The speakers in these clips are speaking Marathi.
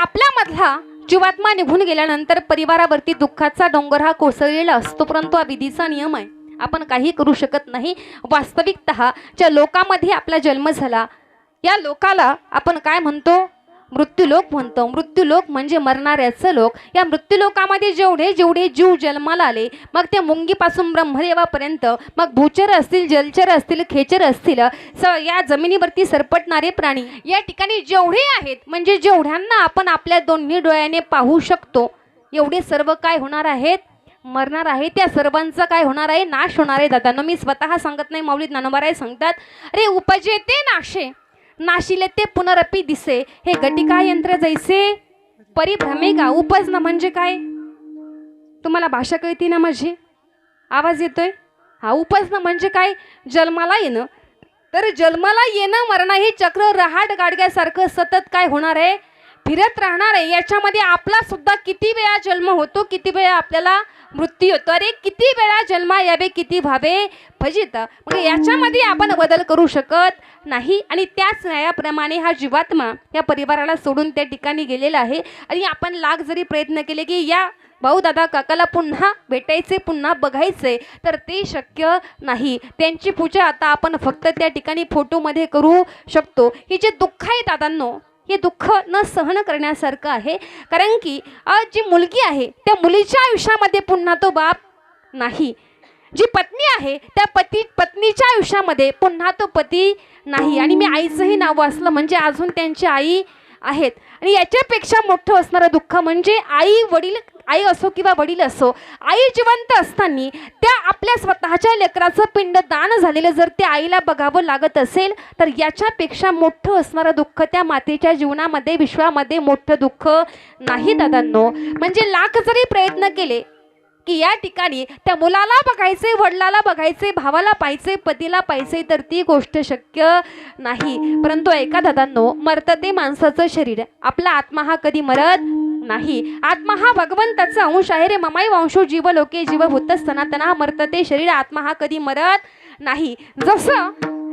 आपल्यामधला जीवात्मा निघून गेल्यानंतर परिवारावरती दुःखाचा डोंगर हा कोसळलेला असतो परंतु हा विधीचा नियम आहे. आपण काही करू शकत नाही. वास्तविकत ज्या लोकामध्ये आपला जन्म झाला या लोकाला आपण काय म्हणतो? मृत्यूलोक म्हणतो. मृत्यूलोक म्हणजे मरणाऱ्याचं लोक. या मृत्यूलोकामध्ये जेवढे जेवढे जीव जन्माला आले मग ते मुंगीपासून ब्रह्मदेवापर्यंत मग भूचर असतील जलचर असतील खेचर असतील स या जमिनीवरती सरपटणारे प्राणी या ठिकाणी जेवढे आहेत म्हणजे जेवढ्यांना आपण आपल्या दोन्ही डोळ्याने पाहू शकतो एवढे सर्व काय होणार आहेत? मरणार आहे. त्या सर्वांचा काय होणार आहे? नाश होणार आहे दादांनो मी स्वतः सांगत नाही. माऊलीत नानोबाराय सांगतात अरे उपजे ते नाशे. नाशिले ते पुनरपी दिसे. हे गटिका यंत्र जैसे परिभ्रमे का? उपजणं म्हणजे काय? तुम्हाला भाषा कळती ना माझी? आवाज येतोय? हा उपजणं म्हणजे काय? जन्माला येणं. तर जन्माला येणं मरणं हे चक्र रहाट गाडग्यासारखं सतत काय होणार आहे? फिरत राहणार आहे. याच्यामध्ये आपला सुद्धा किती वेळा जन्म होतो किती वेळा आपल्याला मृत्यू होतो अरे किती वेळा जन्मा यावे किती व्हावे? फजित. मग याच्यामध्ये आपण बदल करू शकत नाही. आणि त्याच न्यायाप्रमाणे हा जीवात्मा या परिवाराला सोडून त्या ठिकाणी गेलेला आहे. आणि आपण लाख जरी प्रयत्न केले की या भाऊ दादा काकाला पुन्हा भेटायचे पुन्हा बघायचे तर ते शक्य नाही. त्यांची पूजा आता आपण फक्त त्या ठिकाणी फोटोमध्ये करू शकतो. हे जे दुःख आहे दादांनो हे दुःख न सहन करण्यासारखं आहे. कारण की जी मुलगी आहे त्या मुलीच्या आयुष्यामध्ये पुन्हा तो बाप नाही. जी पत्नी आहे त्या पती पत्नीच्या आयुष्यामध्ये पुन्हा तो पती नाही. आणि मी आईचंही नाव वाचलं म्हणजे अजून त्यांची आई आहेत. आणि याच्यापेक्षा मोठं असणारं दुःख म्हणजे आई वडील आई असो किंवा वडील असो आई जिवंत असताना त्या आपल्या स्वतःच्या लेकराचं पिंड दान झालेलं जर त्या आईला बघावं लागत असेल तर याच्यापेक्षा मोठं असणारं दुःख त्या मातेच्या जीवनामध्ये विश्वामध्ये मोठं दुःख नाही दादांनो. म्हणजे लाख जरी प्रयत्न केले की या ठिकाणी त्या मुलाला बघायचे वडिलाला बघायचे भावाला पाहिजे पतीला पाहिजे तर ती गोष्ट शक्य नाही. परंतु ऐका दादांनो मरतं ते माणसाचं शरीर आपला आत्मा हा कधी मरत नाही. आत्मा हा भगवंताचा अंश आहे रे. ममाई वंशो जीव लोके जीव भूत सनातन हा मरतं ते शरीर. आत्मा हा कधी मरत नाही. जसं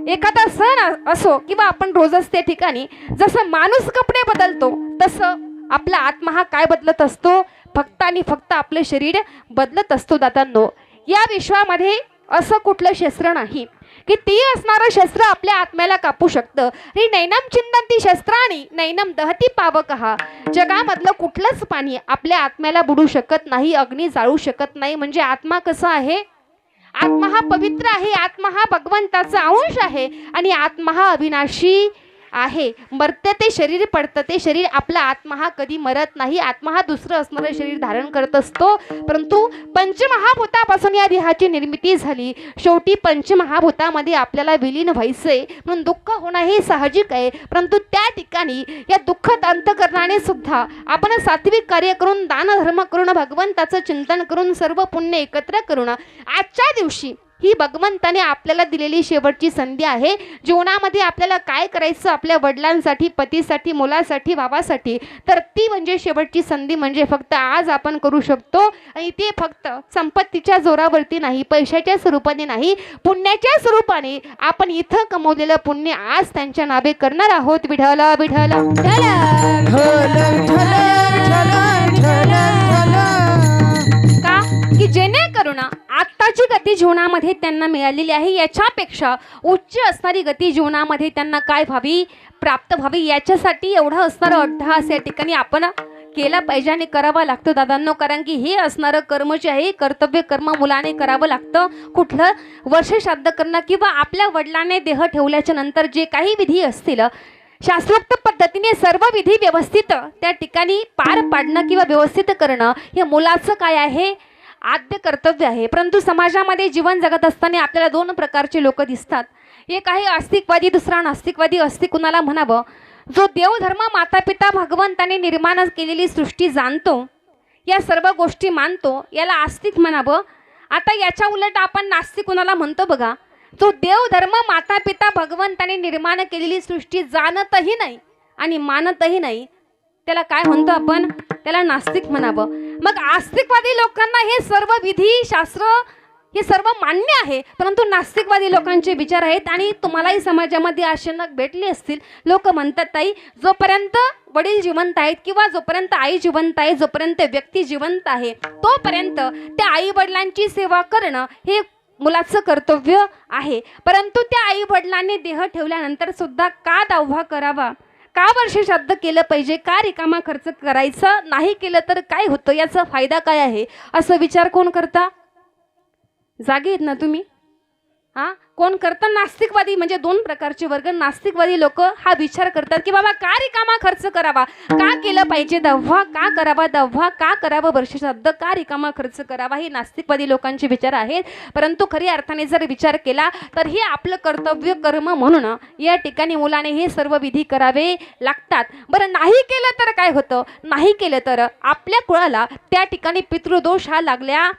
एखादा सण असो किंवा आपण रोजच त्या ठिकाणी जसं माणूस कपडे बदलतो तसं आपला आत्मा हा काय बदलत असतो? फक्त आणि फक्त आपलं शरीर बदलत असतो दादांनो या विश्वामध्ये असं कुठलं शस्त्र नाही. की ती असणारं शस्त्र आपल्या आत्म्याला कापू शकतं. ही नैनम चिंतंती शस्त्राणी नैनम दहती पावकहा. जगामधलं कुठलंच पाणी आपल्या आत्म्याला बुडू शकत नाही अग्नी जाळू शकत नाही. म्हणजे आत्मा कसा आहे? आत्मा हा पवित्र आहे आत्मा हा भगवंताचा अंश आहे आणि आत्मा हा अविनाशी आहे. मरते ते शरीर पडतं. ते शरीर आपला आत्मा हा कधी मरत नाही. आत्मा हा दुसरं असणारं शरीर धारण करत असतो. परंतु पंचमहाभूतापासून या देहाची निर्मिती झाली. शेवटी पंचमहाभूतामध्ये आपल्याला विलीन व्हायचंय. म्हणून दुःख होणं हे साहजिक आहे. परंतु त्या ठिकाणी या दुःखद अंतकरणाने सुद्धा आपण सात्विक कार्य करून दानधर्म करून भगवंताचं चिंतन करून सर्व पुण्य एकत्र करून आजच्या दिवशी ही भगवंताने आपल्याला दिलेली शेवटची संधी आहे. जीवनामध्ये आपल्याला काय करायचं? आपल्या वडिलांसाठी पतीसाठी मुलासाठी भावासाठी. तर ती म्हणजे शेवटची संधी म्हणजे फक्त आज आपण करू शकतो. आणि ते फक्त संपत्तीच्या जोरावरती नाही पैशाच्या स्वरूपाने नाही पुण्याच्या स्वरूपाने आपण इथं कमवलेलं पुण्य आज त्यांच्या नावे करणार आहोत. विढला विढला की जेणेकरून आत्ताची गती जीवनामध्ये त्यांना मिळालेली आहे. याच्यापेक्षा उच्च असणारी गती जीवनामध्ये त्यांना काय व्हावी प्राप्त व्हावी याच्यासाठी एवढा असणारा अट्टहास या ठिकाणी आपण केला पाहिजे आणि करावा लागतो दादांनो. कारण की हे असणारं कर्म जे आहे कर्तव्य कर्म मुलाने करावं लागतं. कुठलं वर्ष श्राद्ध करणं किंवा आपल्या वडिलाने देह ठेवल्याच्या नंतर जे काही विधी असतील शास्त्रोक्त पद्धतीने सर्व विधी व्यवस्थित त्या ठिकाणी पार पाडणं किंवा व्यवस्थित करणं हे मुलाचं काय आहे? आद्य कर्तव्य आहे. परंतु समाजामध्ये जीवन जगत असताना आपल्याला दोन प्रकारचे लोक दिसतात. एक आहे आस्तिकवादी दुसरा नास्तिकवादी. अस्तिक कुणाला म्हणावं? जो देवधर्म माता पिता भगवंताने निर्माण केलेली सृष्टी जाणतो या सर्व गोष्टी मानतो याला आस्तिक म्हणावं? आता याच्या उलट आपण नास्तिक कुणाला म्हणतो बघा? जो देवधर्म माता पिता भगवंताने निर्माण केलेली सृष्टी जाणतही नाही आणि मानतही नाही. त्याला काय म्हणतो आपण? त्याला नास्तिक म्हणावं. मग आस्तिकवादी लोकांना हे सर्व विधी शास्त्र हे सर्व मान्य आहे. परंतु नास्तिकवादी लोकांचे विचार आहेत आणि तुम्हालाही समाजामध्ये अचानक भेटले असतील. लोक म्हणतात ताई जोपर्यंत वडील जिवंत आहेत किंवा जोपर्यंत आई जिवंत आहे जोपर्यंत व्यक्ती जिवंत आहे तोपर्यंत त्या आई वडिलांची सेवा करणं हे मुलाचं कर्तव्य आहे. परंतु त्या आई वडिलांनी देह ठेवल्यानंतर सुद्धा का दाव्हा करावा? का वर्ष श्राद्ध केलं पाहिजे? का रिकामा खर्च करायचा? नाही केलं तर काय होतं? याचा फायदा काय आहे? असं विचार कोण करता? जागे आहेत ना तुम्ही? हां? कोण करतं? नास्तिकवादी. म्हणजे दोन प्रकारचे वर्ग. नास्तिकवादी लोक हा विचार करतात की बाबा का रिकामा खर्च करावा? का केलं पाहिजे दव्हा का करावा दव्हा का करावं वर्षश्राद्ध का रिकामा खर्च करावा? हे नास्तिकवादी लोकांचे विचार आहेत. परंतु खऱ्या अर्थाने जर विचार केला तर हे आपलं कर्तव्य कर्म म्हणून या ठिकाणी मुलाने हे सर्व विधी करावे लागतात. बरं नाही केलं तर काय होतं? नाही केलं तर आपल्या कुळाला त्या ठिकाणी पितृदोष हा लागल्या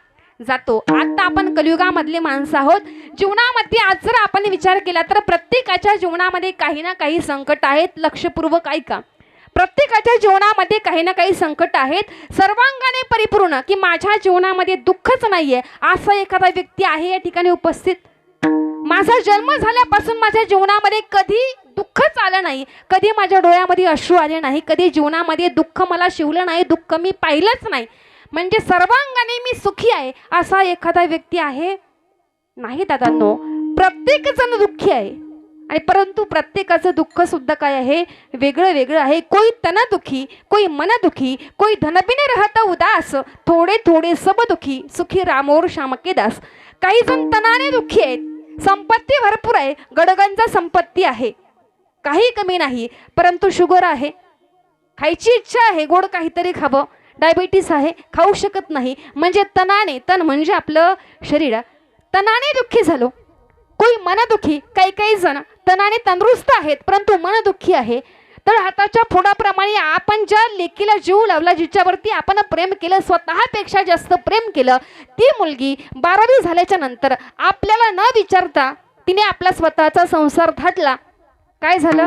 जातो. आता आपण कलियुगामधले माणसं आहोत. जीवनामध्ये आज जर आपण विचार केला तर प्रत्येकाच्या जीवनामध्ये काही ना काही संकट आहेत लक्षपूर्वक ऐका. प्रत्येकाच्या जीवनामध्ये काही ना काही संकट आहेत. सर्वांगाने परिपूर्ण की माझ्या जीवनामध्ये दुःखच नाहीये. असा एखादा व्यक्ती आहे या ठिकाणी उपस्थित? माझा जन्म झाल्यापासून माझ्या जीवनामध्ये कधी दुःखच आलं नाही. कधी माझ्या डोळ्यामध्ये अश्रू आले नाही. कधी जीवनामध्ये दुःख मला शिवलं नाही. दुःख मी पाहिलंच नाही. म्हणजे सर्वांगाने मी सुखी आहे असा एखादा व्यक्ती आहे? नाही दादांनो प्रत्येक जण दुःखी आहे. आणि परंतु प्रत्येकाचं दुःख सुद्धा काय आहे? वेगळं वेगळं आहे. कोई तन दुखी कोई मन दुखी कोई धनबिने राहता उदास थोडे थोडे सब दुखी सुखी रामोर श्यामके दास. काही जण तनाने दुःखी आहेत संपत्ती भरपूर आहे गडगंजा संपत्ती आहे. काही कमी नाही परंतु शुगर आहे. खायची इच्छा आहे गोड काहीतरी खावं. डायबिटीस आहे खाऊ शकत नाही. म्हणजे तणाने तण म्हणजे आपलं शरीर. तणाने दुःखी झालो. कोई मनदुखी काही काही जण तणाने तंदुरुस्त आहेत परंतु मनदुखी आहे. तर हाताच्या फोडाप्रमाणे आपण ज्या लेकीला जीव लावला जिच्यावरती आपण प्रेम केलं स्वतःपेक्षा जास्त प्रेम केलं ती मुलगी बारावी झाल्याच्यानंतर आपल्याला न विचारता तिने आपला स्वतःचा संसार धाडला काय झालं?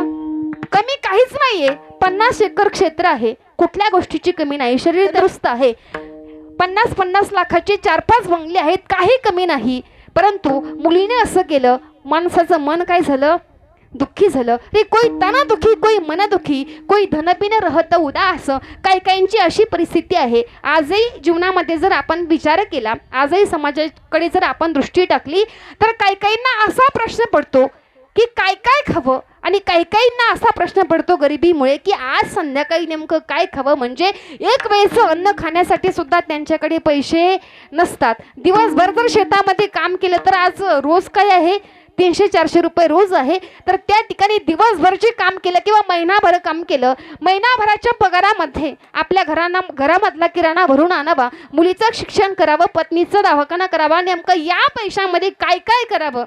कमी काहीच नाहीये. पन्नास एकर क्षेत्र आहे. कुठल्या गोष्टीची कमी नाही. शरीर दुरुस्त आहे. पन्नास पन्नास लाखाचे चार पाच बंगले आहेत काही कमी नाही. परंतु मुलीने असं केलं माणसाचं मन काय झालं? दुःखी झालं. रे कोई तना दुखी कोई मन दुखी कोई धनपिन रहत उदास. काही काहींची अशी परिस्थिती आहे. आजही जीवनामध्ये जर आपण विचार केला आजही समाजाकडे जर आपण दृष्टी टाकली तर काही काहींना असा प्रश्न पडतो की काय काय खावं? आणि काही काहींना असा प्रश्न पडतो गरिबीमुळे की आज संध्याकाळी नेमकं काय खावं? म्हणजे एक वेळचं अन्न खाण्यासाठी सुद्धा त्यांच्याकडे पैसे नसतात. दिवसभर जर शेतामध्ये काम केलं तर आज रोज काय आहे? तीनशे चारशे रुपये रोज आहे. तर त्या ठिकाणी दिवसभर जे काम केलं किंवा महिनाभर काम केलं महिनाभराच्या पगारामध्ये आपल्या घरांना घरामधला किराणा भरून आणावा मुलीचं शिक्षण करावं पत्नीचं दवाखाना करावा नेमकं या पैशामध्ये काय काय करावं?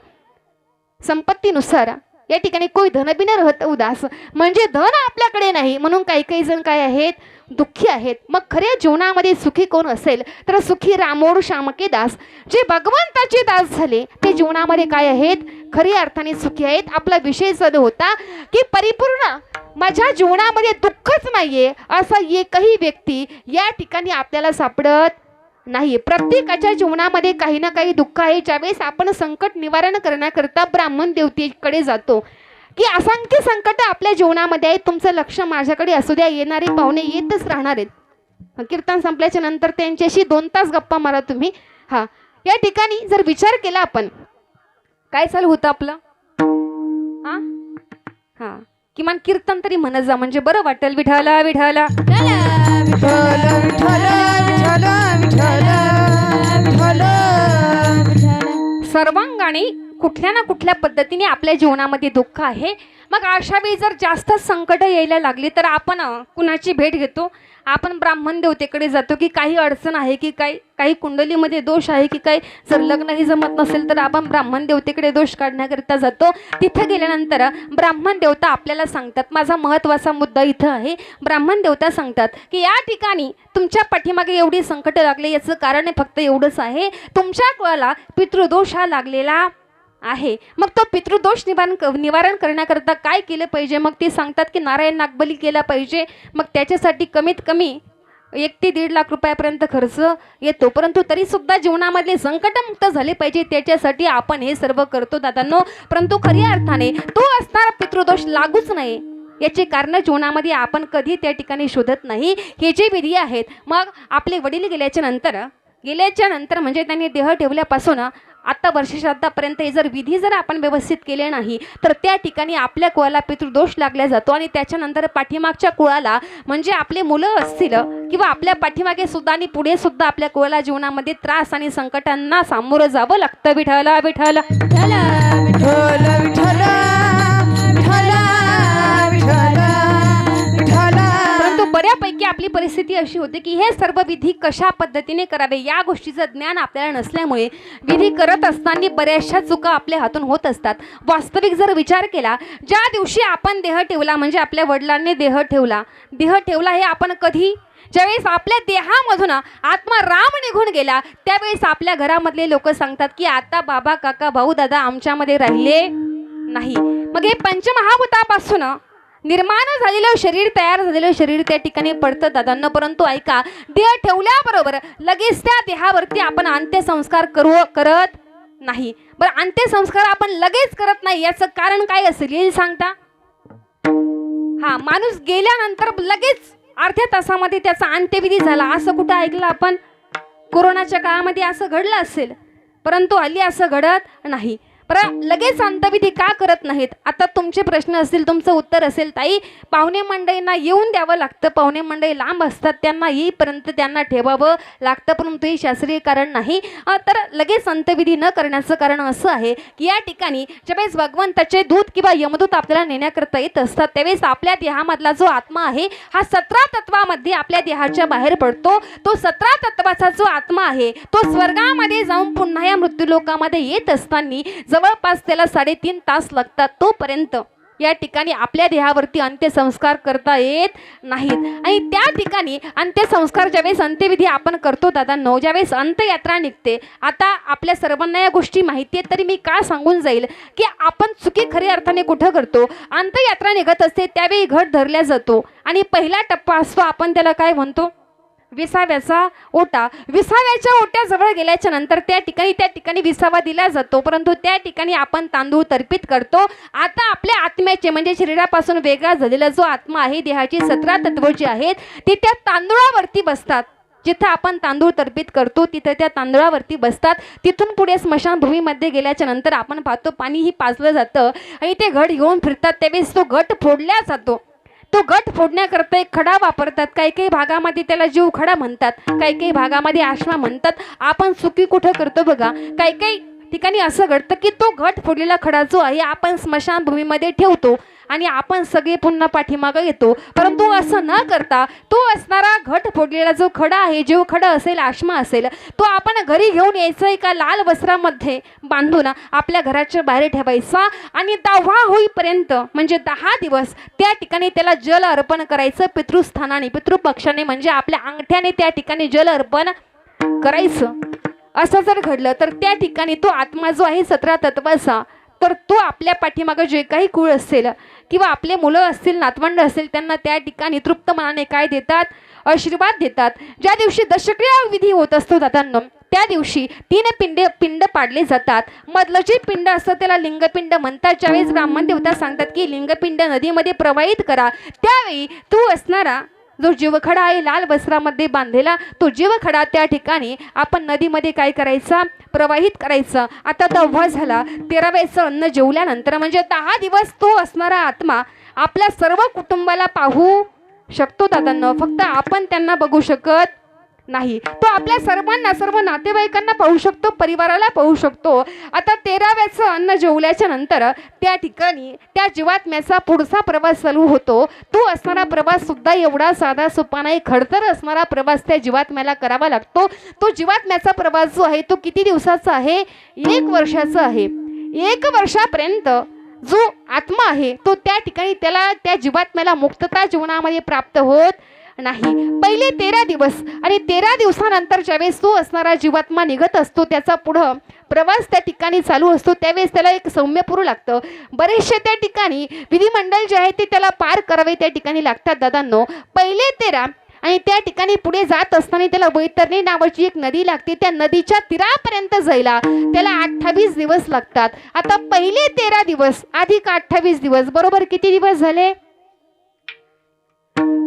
संपत्तीनुसार. या ठिकाणी कोई धनबिन राहत उदास. म्हणजे धन आपल्याकडे नाही म्हणून काही काही जण काय आहेत? दुःखी आहेत. मग खऱ्या जीवनामध्ये सुखी कोण असेल? तर सुखी रामोड श्यामके दास. जे भगवंताचे दास झाले ते जीवनामध्ये काय आहेत? खऱ्या अर्थाने सुखी आहेत. आपला विषय जर होता की परिपूर्ण माझ्या जीवनामध्ये दुःखच नाहीये असा एकही व्यक्ती या ठिकाणी आपल्याला सापडत नाही प्रत्येकाच्या जीवनामध्ये काही ना काही दुःख आहे. ज्यावेळेस आपण संकट निवारण करण्याकरता ब्राह्मण देवतेकडे जातो. की असंख्य संकट आपल्या जीवनामध्ये आहेत. तुमचं लक्ष माझ्याकडे असू द्या. येणारे पाहुणे येतच राहणार आहेत. कीर्तन संपल्याच्या नंतर त्यांच्याशी दोन तास गप्पा मारा तुम्ही. हा. या ठिकाणी जर विचार केला आपण काय चालू होतं आपलं? हा हा. किमान कीर्तन तरी म्हणत जा म्हणजे बरं वाटेल. विठाला विठाला सर्वांगाने कुठल्या ना कुठल्या पद्धतीने आपल्या जीवनामध्ये दुःख आहे. मग अशा वेळी जर जास्त संकट यायला लागली तर आपण कुणाची भेट घेतो? आपण ब्राह्मण देवतेकडे जातो की काही अडचण आहे की काही काही कुंडलीमध्ये दोष आहे की काही? जर लग्नही जमत नसेल तर आपण ब्राह्मण देवतेकडे दोष काढण्याकरिता जातो. तिथं गेल्यानंतर ब्राह्मण देवता आपल्याला सांगतात माझा महत्त्वाचा मुद्दा इथं आहे. ब्राह्मण देवता सांगतात की या ठिकाणी तुमच्या पाठीमागे एवढी संकट लागले याचं कारण फक्त एवढंच आहे. तुमच्या कुळाला पितृदोष हा लागलेला आहे. मग तो पितृदोष निवारण क- निवारण करण्याकरता काय केलं पाहिजे? मग ते सांगतात की नारायण नागबली केला पाहिजे. मग त्याच्यासाठी कमीत कमी एक ते दीड लाख रुपयापर्यंत खर्च येतो. परंतु तरीसुद्धा जीवनामधले संकटमुक्त झाले पाहिजे. त्याच्यासाठी आपण हे सर्व करतो दादांनो. परंतु खऱ्या अर्थाने तो असणारा पितृदोष लागूच नाही. याचे कारण जीवनामध्ये आपण कधी त्या ठिकाणी शोधत नाही. हे जे विधी आहेत मग आपले वडील गेल्याच्यानंतर गेल्याच्यानंतर म्हणजे त्यांनी देह ठेवल्यापासून आता वर्षश्राद्धापर्यंत हे जर विधी जर आपण व्यवस्थित केले नाही तर त्या ठिकाणी आपल्या कुळाला पितृदोष लागला जातो आणि त्याच्यानंतर पाठीमागच्या कुळाला म्हणजे आपले मुलं असतील किंवा आपल्या पाठीमागे सुद्धा आणि पुढे सुद्धा आपल्या कुळाला जीवनामध्ये त्रास आणि संकटांना सामोरं जावं लागतं. विठाला विठल विठल बऱ्यापैकी आपली परिस्थिती अशी होते की हे सर्व विधी कशा पद्धतीने करावे या गोष्टीचं ज्ञान आपल्याला नसल्यामुळे विधी करत असताना बऱ्याचशा चुका आपल्या हातून होत असतात. वास्तविक जर विचार केला ज्या दिवशी आपण देह ठेवला म्हणजे आपल्या वडिलांनी देह ठेवला देह ठेवला हे आपण कधी? ज्यावेळेस आपल्या देहामधून आत्मा राम निघून गेला त्यावेळेस आपल्या घरामधले लोक सांगतात की आता बाबा काका भाऊ दादा आमच्यामध्ये राहिले नाही. मग हे पंचमहाभूतापासून निर्माण झालेलं शरीर तयार झालेलं शरीर त्या ठिकाणी पडतं दादांना. परंतु ऐका देह ठेवल्याबरोबर लगेच त्या देहावरती आपण अंत्यसंस्कार करू करत नाही. बरं अंत्यसंस्कार आपण लगेच करत नाही याचं कारण काय असेल येईल सांगता? हा माणूस गेल्यानंतर लगेच अर्ध्या तासामध्ये त्याचा अंत्यविधी झाला. असं कुठं ऐकलं आपण? कोरोनाच्या काळामध्ये असं घडलं असेल. परंतु हल्ली असं घडत नाही. पर लगेच अंतविधी का करत नाहीत? आता तुमचे प्रश्न असतील तुमचं उत्तर असेल ताई. पाहुणे मंडळींना येऊन द्यावं लागतं. पाहुणे मंडळी लांब असतात त्यांना येईपर्यंत त्यांना ठेवावं लागतं परंतु हे शास्त्रीय कारण नाही. तर लगेच अंतविधी न करण्याचं कारण असं आहे की या ठिकाणी ज्यावेळेस भगवंताचे दूत किंवा यमदूत आपल्याला नेण्याकरता येत असतात त्यावेळेस आपल्या देहामधला जो आत्मा आहे हा सतरा तत्वामध्ये आपल्या देहाच्या बाहेर पडतो. तो सतरा तत्वाचा जो आत्मा आहे तो स्वर्गामध्ये जाऊन पुन्हा या मृत्यूलोकामध्ये येत असताना जवळपास त्याला साडेतीन तास लागतात. तोपर्यंत या ठिकाणी आपल्या देहावरती अंत्यसंस्कार करता येत नाहीत. आणि त्या ठिकाणी अंत्यसंस्कार ज्यावेळेस अंत्यविधी आपण करतो दादा नऊ ज्यावेळेस अंत्ययात्रा निघते आता आपल्या सर्वांना या गोष्टी माहिती आहेत तरी मी का सांगून जाईल की आपण चुकी खऱ्या अर्थाने कुठं करतो? अंत्ययात्रा निघत असते त्यावेळी घट धरल्या जातो. आणि पहिला टप्पा असतो आपण त्याला काय म्हणतो? विसाव्याचा ओटा. विसाव्याच्या ओट्याजवळ गेल्याच्यानंतर त्या ठिकाणी त्या ठिकाणी विसावा दिला जातो. परंतु त्या ठिकाणी आपण तांदूळ तर्पित करतो. आता आपल्या आत्म्याचे म्हणजे शरीरापासून वेगळा झालेला जो आत्मा आहे देहाची सतरा तत्व जी आहेत ती त्या तांदूळावरती बसतात. जिथं आपण तांदूळ तर्पित करतो तिथं त्या तांदळावरती बसतात. तिथून पुढे स्मशानभूमीमध्ये गेल्याच्यानंतर आपण पाहतो पाणीही पाजलं जातं आणि ते घट घेऊन फिरतात. त्यावेळेस तो घट फोडला जातो. तो गट फोडण्याकरता एक खडा वापरतात. काही काही भागामध्ये त्याला जीव खडा म्हणतात. काही काही भागामध्ये आश्वा म्हणतात. आपण चुकी कुठं करतो बघा? काही काही ठिकाणी असं घडतं की तो घट फोडलेला खडा जो आहे आपण स्मशानभूमीमध्ये ठेवतो. आणि आपण सगळे पुन्हा पाठीमागं येतो. परंतु असं न करता तो असणारा घट फोडलेला जो खडा आहे जो खडा असेल आश्मा असेल तो आपण घरी घेऊन यायचा एका लाल वस्त्रामध्ये बांधून आपल्या घराच्या बाहेर ठेवायचा आणि दहा होईपर्यंत म्हणजे दहा दिवस त्या ठिकाणी त्याला जल अर्पण करायचं पितृस्थानाने पितृपक्षाने म्हणजे आपल्या अंगठ्याने त्या ठिकाणी जल अर्पण करायचं. असं जर घडलं तर त्या ठिकाणी तो आत्मा जो आहे सतरा तत्वाचा तर तो आपल्या पाठीमागं जे काही कुळ असेल किंवा आपले मुलं असतील नातवंड असतील त्यांना त्या ठिकाणी तृप्त मनाने काय देतात? आशीर्वाद देतात. ज्या दिवशी दशक्रिया विधी होत असतो दादांनो त्या दिवशी तीन पिंड पिंड पाडले जातात. मधलं जे पिंड असतं त्याला लिंगपिंड म्हणतात. ज्यावेळेस ब्राह्मण देवता सांगतात की लिंगपिंड नदीमध्ये प्रवाहित करा. त्यावेळी तू असणारा जो जीवखडा आहे लाल वस्त्रामध्ये बांधलेला तो जीवखडा त्या ठिकाणी आपण नदीमध्ये काय करायचा? प्रवाहित करायचा. आता तेव्हा झाला तेराव्याचं अन्न जेवल्यानंतर म्हणजे दहा दिवस तो असणारा आत्मा आपल्या सर्व कुटुंबाला पाहू शकतो दादांना. फक्त आपण त्यांना बघू शकत नाही. तो आपल्या सर्वांना सर्व नातेवाईकांना पाहू शकतो परिवाराला पाहू शकतो. आता तेराव्याचं अन्न जेवल्याच्या नंतर त्या ठिकाणी त्या जीवात्म्याचा पुढचा प्रवास चालू होतो. तो असणारा प्रवास सुद्धा एवढा साधा सोपा नाही. खडतर असणारा प्रवास त्या जीवात्म्याला करावा लागतो. तो जीवात्म्याचा प्रवास जो आहे तो किती दिवसाचा आहे? एक वर्षाचा आहे. एक वर्षापर्यंत जो आत्मा आहे तो त्या ठिकाणी त्याला त्या जीवात्म्याला मुक्तता जीवनामध्ये प्राप्त होत नाही. पहिले तेरा दिवस आणि तेरा दिवसानंतर ज्यावेळेस तो असणारा जीवात्मा निघत असतो त्याचा पुढं प्रवास त्या ठिकाणी चालू असतो त्यावेळेस त्याला एक सौम्य पुरू लागतं. बरेचसे त्या ठिकाणी विधिमंडळ जे आहे ते त्याला पार करावे त्या ठिकाणी लागतात दादांनो. पहिले तेरा आणि त्या ठिकाणी पुढे जात असताना त्याला वैतरणी नावाची एक नदी लागते त्या नदीच्या तीरापर्यंत जायला त्याला अठ्ठावीस दिवस लागतात. आता पहिले तेरा दिवस अधिक अठ्ठावीस दिवस बरोबर किती दिवस झाले?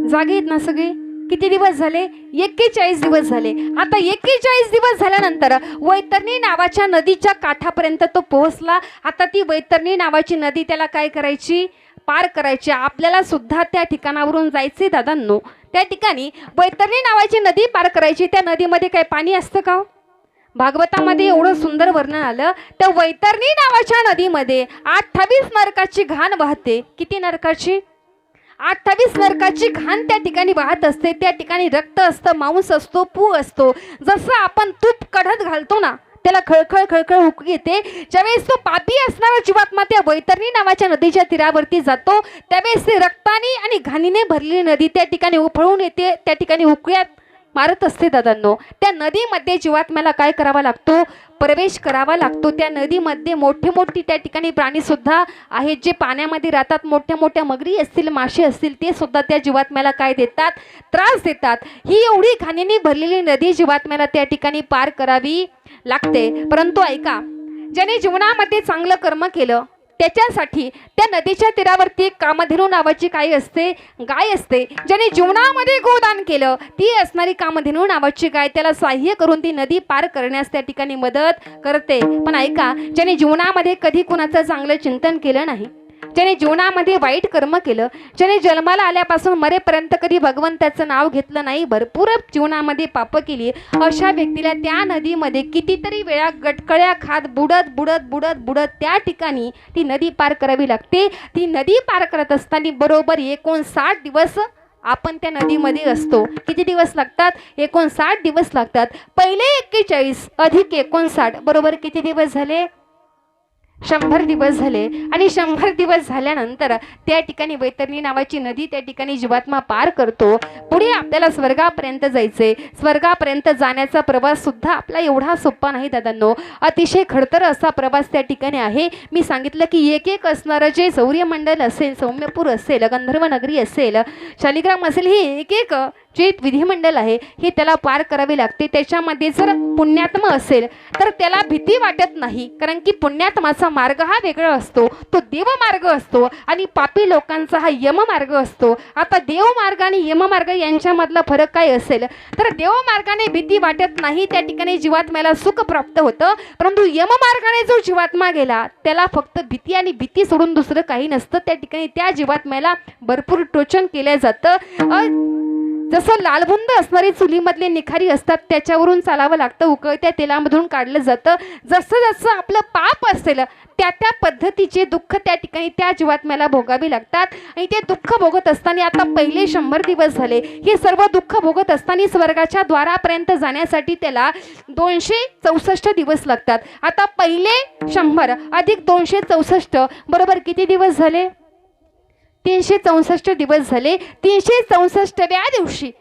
जागे आहेत ना सगळे? किती दिवस झाले? एक्केचाळीस दिवस झाले. आता एक्केचाळीस दिवस झाल्यानंतर वैतरणी नावाच्या नदीच्या काठापर्यंत तो पोहोचला. आता ती वैतरणी नावाची नदी त्याला काय करायची? पार करायची. आपल्याला सुद्धा त्या ठिकाणावरून जायचे दादांनो. त्या ठिकाणी वैतरणी नावाची नदी पार करायची. त्या नदीमध्ये काय पाणी असतं का हो? भागवतामध्ये एवढं सुंदर वर्णन आलं. त्या वैतरणी नावाच्या नदीमध्ये अठ्ठावीस नरकाची घाण वाहते. किती नरकाची? अठ्ठावीस नरकाची घाण त्या ठिकाणी वाहत असते त्या ठिकाणी रक्त असतं मांस असतो पू असतो. जसं आपण तूप कढत घालतो ना त्याला खळखळ खळखळ हुक येते. ज्यावेळेस तो पापी असणारा जीवात्मा त्या वैतरणी नावाच्या नदीच्या तीरावरती जातो त्यावेळेस ते रक्ताने आणि घाणीने भरलेली नदी त्या ठिकाणी उफळून येते त्या ठिकाणी हुकळ्यात मारत असते दादांनो. त्या नदीमध्ये जीवात्म्याला काय करावा लागतो? प्रवेश करावा लागतो. त्या नदीमध्ये मोठे मोठी त्या ठिकाणी प्राणी सुद्धा आहेत जे पाण्यामध्ये राहतात. मोठ्या मोठ्या मगरी असतील मासे असतील ते सुद्धा त्या जीवात्म्याला काय देतात? त्रास देतात. ही एवढी घाणीने भरलेली नदी जीवात्म्याला त्या ठिकाणी पार करावी लागते. परंतु ऐका ज्याने जीवनामध्ये चांगलं कर्म केलं त्याच्यासाठी त्या नदीच्या तीरावरती एक कामधेनू नावाची काय असते गाय असते ज्याने जीवनामध्ये गोदान केलं. ती असणारी कामधेनू नावाची गाय त्याला सहाय्य करून ती नदी पार करण्यास त्या ठिकाणी मदत करते. पण ऐका ज्याने जीवनामध्ये कधी कुणाचं चांगलं चिंतन केलं नाही? ज्याने जीवनामध्ये वाईट कर्म केलं ज्याने जन्माला आल्यापासून मरेपर्यंत कधी भगवंताचं नाव घेतलं नाही भरपूर जीवनामध्ये पाप केली. अशा व्यक्तीला त्या नदीमध्ये कितीतरी वेळा गटकळ्या खात बुडत बुडत बुडत बुडत त्या ठिकाणी ती नदी पार करावी लागते. ती नदी पार करत असताना बरोबर एकोणसाठ दिवस आपण त्या नदीमध्ये असतो. किती दिवस लागतात? एकोणसाठ दिवस लागतात. पहिले एक्केचाळीस अधिक एकोणसाठ. बरोबर किती दिवस झाले? शंभर दिवस झाले आणि शंभर दिवस झाल्यानंतर त्या ठिकाणी वैतरणी नावाची नदी त्या ठिकाणी जीवात्मा पार करतो. पुढे आपल्याला स्वर्गापर्यंत जायचे स्वर्गापर्यंत जाण्याचा प्रवास सुद्धा आपला एवढा सोपा नाही दादांनो. अतिशय खडतर असा प्रवास त्या ठिकाणी आहे. मी सांगितलं की एक एक असणारं जे सौर्यमंडल असेल सौम्यपूर असेल गंधर्व नगरी असेल शालिग्राम असेल हे एक एक जे विधिमंडळ आहे हे त्याला पार करावे लागते. त्याच्यामध्ये जर पुण्यात्म असेल तर त्याला भीती वाटत नाही. कारण की पुण्यात्माचा मार्ग हा वेगळा असतो. तो देवमार्ग असतो आणि पापी लोकांचा हा यममार्ग असतो. आता देवमार्ग आणि यममार्ग यांच्यामधला फरक काय असेल? तर देवमार्गाने भीती वाटत नाही त्या ठिकाणी जीवात्म्याला सुख प्राप्त होतं. परंतु यममार्गाने जो जीवात्मा गेला त्याला फक्त भीती आणि भीती सोडून दुसरं काही नसतं. त्या ठिकाणी त्या जीवात्म्याला भरपूर टोचन केलं जातं. जसं लालबुंद असणारी चुलीमधले निखारी असतात त्याच्यावरून चालावं लागतं उकळत्या तेलामधून काढलं जातं. जसं जसं आपलं पाप असेल त्या त्या पद्धतीचे दुःख त्या ठिकाणी त्या जीवात्म्याला भोगावे लागतात. आणि ते दुःख भोगत असताना आता पहिले शंभर दिवस झाले. हे सर्व दुःख भोगत असताना स्वर्गाच्या द्वारापर्यंत जाण्यासाठी त्याला दोनशे चौसष्ट दिवस लागतात. आता पहिले शंभर अधिक दोनशे चौसष्ट. बरोबर किती दिवस झाले? तीनशे चौसष्ट दिवस झाले तीनशे चौसष्टव्या दिवशी.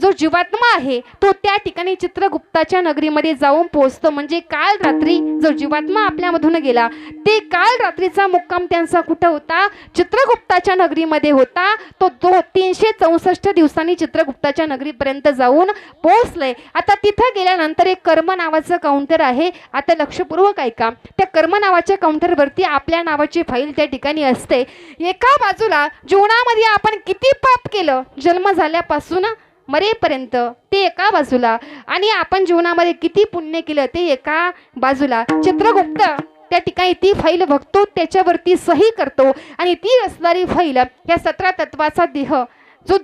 जो जीवात्मा आहे तो त्या ठिकाणी चित्रगुप्ताच्या नगरीमध्ये जाऊन पोहोचतो. म्हणजे काल रात्री जो जीवात्मा आपल्यामधून गेला ते काल रात्रीचा मुक्काम त्यांचा कुठं होता? चित्रगुप्ताच्या नगरीमध्ये होता. तो दो तीनशे चौसष्ट दिवसांनी चित्रगुप्ताच्या नगरीपर्यंत जाऊन पोहोचलंय. आता तिथं गेल्यानंतर एक कर्म नावाचं काउंटर आहे. आता लक्षपूर्वक ऐका. त्या कर्म नावाच्या काउंटरवरती आपल्या नावाची फाईल त्या ठिकाणी असते. एका बाजूला जीवनामध्ये आपण किती पाप केलं? जन्म झाल्यापासून मरेपर्यंत ते एका बाजूला आणि आपण जीवनामध्ये किती पुण्य केलं ते एका बाजूला. चित्रगुप्त त्या ठिकाणी ती फाईल बघतो त्याच्यावरती सही करतो आणि ती असणारी फाईल या सतरा तत्वाचा देह जो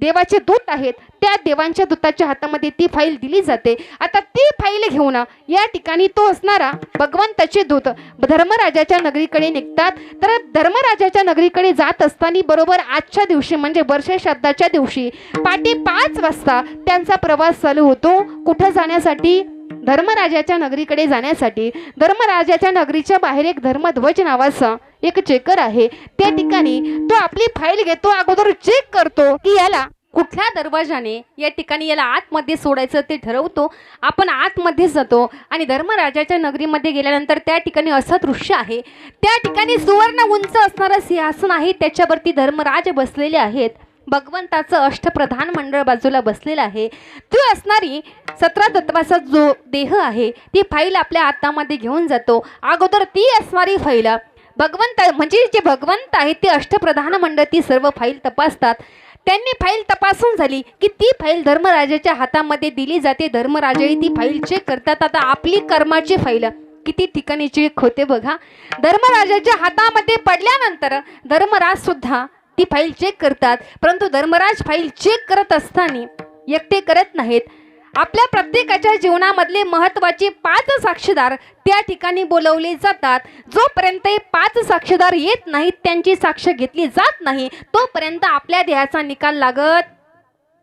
देवाचे दूत आहेत त्या देवांच्या दूताच्या हातामध्ये ती फाईल दिली जाते. आता ती फाईल घेऊन या ठिकाणी तो असणारा भगवंताचे दूत धर्मराजाच्या नगरीकडे निघतात. तर धर्मराजाच्या नगरीकडे जात असताना बरोबर आजच्या दिवशी म्हणजे वर्ष श्राद्धाच्या दिवशी पाटी पाच वाजता त्यांचा प्रवास चालू होतो. कुठं जाण्यासाठी? धर्मराजाच्या नगरीकडे जाण्यासाठी धर्मराजाच्या नगरीच्या बाहेर एक धर्मध्वज नावाचा एक चेकर आहे. त्या ठिकाणी तो आपली फाईल घेतो अगोदर चेक करतो की याला कुठल्या दरवाजाने या ठिकाणी याला आतमध्ये सोडायचं ते ठरवतो. आपण आतमध्ये जातो आणि धर्मराजाच्या नगरीमध्ये गेल्यानंतर त्या ठिकाणी असं दृश्य आहे. त्या ठिकाणी सुवर्ण उंच असणारं सिंहासन आहे. त्याच्यावरती धर्मराज बसलेले आहेत. भगवंताचं अष्टप्रधान मंडळ बाजूला बसलेलं आहे. ती असणारी सतरा तत्वाचा जो देह आहे ती फाईल आपल्या हातामध्ये घेऊन जातो. अगोदर ती असणारी फाईल. भगवंत म्हणजे जे भगवंत आहे ते अष्टप्रधान मंडळ ती सर्व फाईल तपासतात. त्यांनी फाईल तपासून झाली की ती फाईल धर्मराजाच्या हातामध्ये दिली जाते. धर्मराजाने ती फाईल चेक करतात. आता आपली कर्माची फाईल. किती ठिकाणी चेक होते बघा. धर्मराजाच्या हातामध्ये पडल्यानंतर धर्मराज सुद्धा ती फाईल चेक करतात. परंतु धर्मराज फाईल चेक करत असताना एकटे करत नाहीत. आपल्या प्रत्येकाच्या जीवनामधले महत्त्वाचे पाच साक्षीदार त्या ठिकाणी बोलवले जातात. जोपर्यंत हे पाच साक्षीदार येत नाहीत त्यांची साक्ष घेतली जात नाही तोपर्यंत आपल्या देहाचा निकाल लागत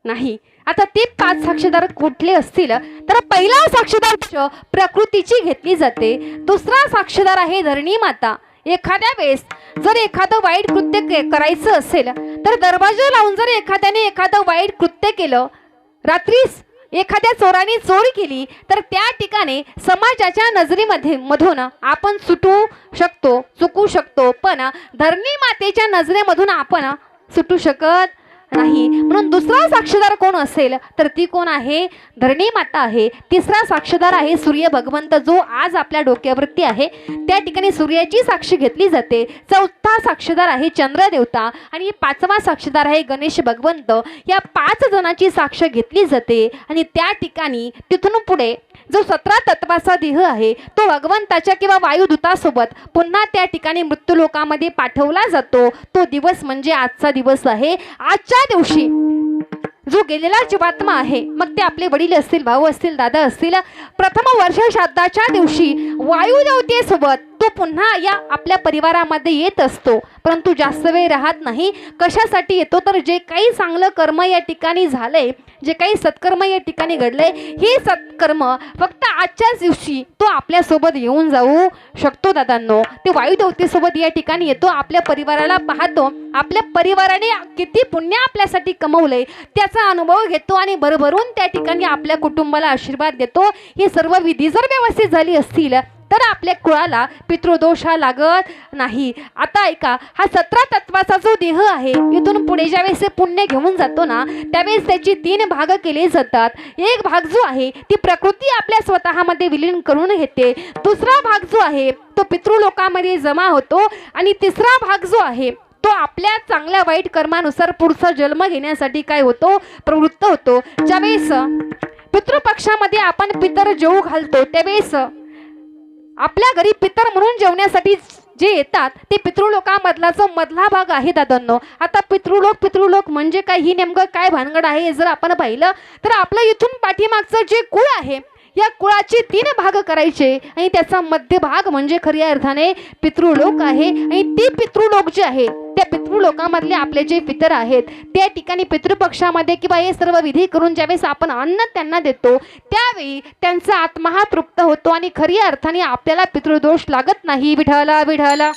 नाही. आता ते पाच साक्षीदार कुठले असतील? तर पहिला साक्षीदार प्रकृतीची घेतली जाते. दुसरा साक्षीदार आहे धरणी माता. एखाद्या वेळेस जर एखादं वाईट कृत्य के- करायचं असेल तर दरवाजा लावून जर एखाद्याने एखादं वाईट कृत्य केलं रात्रीस एखाद्या चोराने चोरी केली तर त्या ठिकाणी समाजाच्या नजरेमध्ये मधून आपण सुटू शकतो चुकू शकतो पण धरणी मातेच्या नजरेमधून आपण सुटू शकत नाही. म्हणून दुसरा साक्षीदार कोण असेल तर ती कोण आहे? धरणी माता आहे. तिसरा साक्षीदार आहे सूर्य भगवंत जो आज आपल्या डोक्यावरती आहे. त्या ठिकाणी सूर्याची साक्षी घेतली जाते. चौथा साक्षीदार आहे चंद्रदेवता आणि पाचवा साक्षीदार आहे गणेश भगवंत. या पाच जणांची साक्ष घेतली जाते आणि त्या ठिकाणी तिथून पुढे जो सतरा तत्वाचा देह आहे तो भगवंताच्या किंवा वायुदूतासोबत पुन्हा त्या ठिकाणी मृत्यूलोकामध्ये पाठवला जातो. तो दिवस म्हणजे आजचा दिवस आहे. आजच्या दिवशी जो गेलेला जीवात्मा आहे मग ते आपले वडील असतील भाऊ असतील दादा असतील प्रथम वर्ष श्राद्धाच्या दिवशी वायू देवतेसोबत तो पुन्हा या आपल्या परिवारामध्ये येत असतो. परंतु जास्त वेळ राहत नाही. कशासाठी येतो? तर जे काही चांगलं कर्म या ठिकाणी झालंय जे काही सत्कर्म या ठिकाणी घडलंय हे सत्कर्म फक्त आजच्याच दिवशी तो आपल्यासोबत येऊन जाऊ शकतो दादांनो. ते वायुदेवतेसोबत या ठिकाणी येतो आपल्या परिवाराला पाहतो. आपल्या परिवाराने किती पुण्य आपल्यासाठी कमवलंय त्याचा अनुभव घेतो आणि भरभरून त्या ठिकाणी आपल्या कुटुंबाला आशीर्वाद देतो. हे सर्व विधी जर व्यवस्थित झाली असतील तर आपल्या कुळाला पितृदोष हा लागत नाही. आता ऐका हा सतरा तत्वाचा जो देह आहे इथून पुढे ज्यावेळेस ते पुण्य घेऊन जातो ना त्यावेळेस त्याचे तीन भाग केले जातात. एक भाग जो आहे ती प्रकृती आपल्या स्वतःमध्ये विलीन करून घेते. दुसरा भाग जो आहे तो पितृलोकामध्ये जमा होतो. आणि तिसरा भाग जो आहे तो आपल्या चांगल्या वाईट कर्मानुसार पुढचा जन्म घेण्यासाठी काय होतो? प्रवृत्त होतो. ज्यावेळेस पितृपक्षामध्ये आपण पितर जेऊ घालतो त्यावेळेस आपल्या घरी पितर म्हणून जेवण्यासाठी जे येतात ते पितृलोकामधला जो मधला भाग आहे दादांनो. आता पितृलोक पितृलोक म्हणजे काय? ही नेमकं काय भानगड आहे जर आपण पाहिलं तर आपलं इथून पाठीमागचं जे कुळ आहे या कुळाचे तीन भाग करायचे. आणि त्याचा मध्यभाग म्हणजे खऱ्या अर्थाने पितृलोक आहे. आणि ते पितृलोक जे आहे त्या पितृलोकामधले आपले जे पितर आहेत त्या ठिकाणी पितृपक्षामध्ये किंवा हे सर्व विधी करून ज्यावेळेस आपण अन्न त्यांना देतो त्यावेळी त्यांचा आत्मा हा तृप्त होतो आणि खरी अर्थाने आपल्याला पितृदोष लागत नाही. विठाला विठाला